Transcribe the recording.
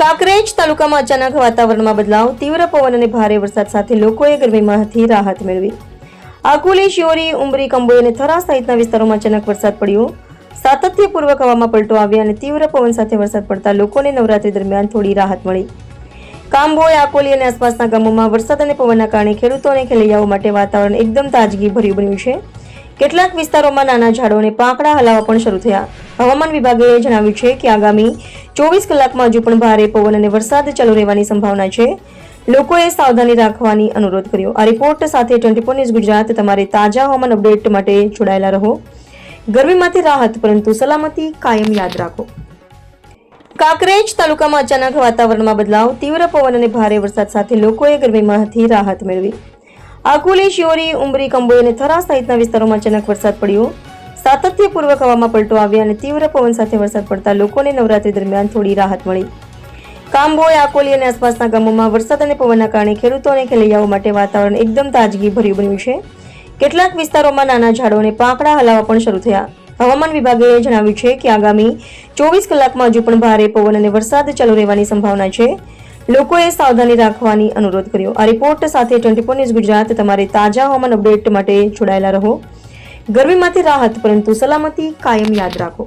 કાંકરેજ તાલુકામાં અચાનક વાતાવરણમાં બદલાવ, તીવ્ર પવન અને ભારે વરસાદ સાથે લોકોએ ગરમીમાંથી રાહત મેળવી. આકુલી, શિયોરી, ઉમરી, કંબોઈ અને થરા સહિતના વિસ્તારોમાં અચાનક વરસાદ પડ્યો. સાતત્યપૂર્વક હવામાં પલટો આવ્યા અને તીવ્ર પવન સાથે વરસાદ પડતા લોકોને નવરાત્રી દરમિયાન થોડી રાહત મળી. કાંબોય આકોલી અને આસપાસના ગામોમાં વરસાદ અને પવનના કારણે ખેડૂતો અને ખેલૈયાઓ માટે વાતાવરણ એકદમ તાજગી ભર્યું બન્યું છે. કેટલાક વિસ્તારોમાં નાના ઝાડોને પાંખડા હલાવવા પણ શરૂ થયા. હવામાન વિભાગે જણાવ્યું છે કે આગામી ચોવીસ કલાકમાં હજુ પણ ભારે પવન અને વરસાદ ચાલુ રહેવાની સંભાવના છે. લોકોએ સાવધાની રાખવાની અનુરોધ કર્યો. આ રિપોર્ટ સાથે ટ્વેન્ટી ફોર ન્યૂઝ ગુજરાત તમારે તાજા હવામાન અપડેટ માટે જોડાયેલા રહો. ગરમીમાંથી રાહત, પરંતુ સલામતી કાયમ યાદ રાખો. કાંકરેજ તાલુકામાં અચાનક વાતાવરણમાં બદલાવ, તીવ્ર પવન અને ભારે વરસાદ સાથે લોકોએ ગરમીમાંથી રાહત મેળવી. આકુલી, શિયોરી ઉમરી કંબોઈ અને થરા સહિતના વિસ્તારોમાં અચાનક વરસાદ પડ્યો. સાતત્યપૂર્વક હવામાં પલટો આવ્યા અને તીવ્ર પવન સાથે વરસાદ પડતા લોકોને નવરાત્રી દરમિયાન થોડી રાહત મળી. કાંબોય આકોલી અને આસપાસના ગામોમાં વરસાદ અને પવનના કારણે ખેડૂતો અને ખેલૈયાઓ માટે વાતાવરણ એકદમ તાજગી ભર્યું બન્યું છે. કેટલાક વિસ્તારોમાં નાના ઝાડો અને પાંખડા હલાવવા પણ શરૂ થયા. હવામાન વિભાગે જણાવ્યું છે કે આગામી ચોવીસ કલાકમાં હજુ પણ ભારે પવન અને વરસાદ ચાલુ રહેવાની સંભાવના છે. લોકોએ સાવધાની રાખવાની અનુરોધ કર્યો. આ રિપોર્ટ સાથે ટ્વેન્ટી ફોર ન્યૂઝ ગુજરાત તમારે તાજા હવામાન અપડેટ માટે જોડાયેલા રહો. ગરમીમાંથી રાહત, પરંતુ સલામતી કાયમ યાદ રાખો.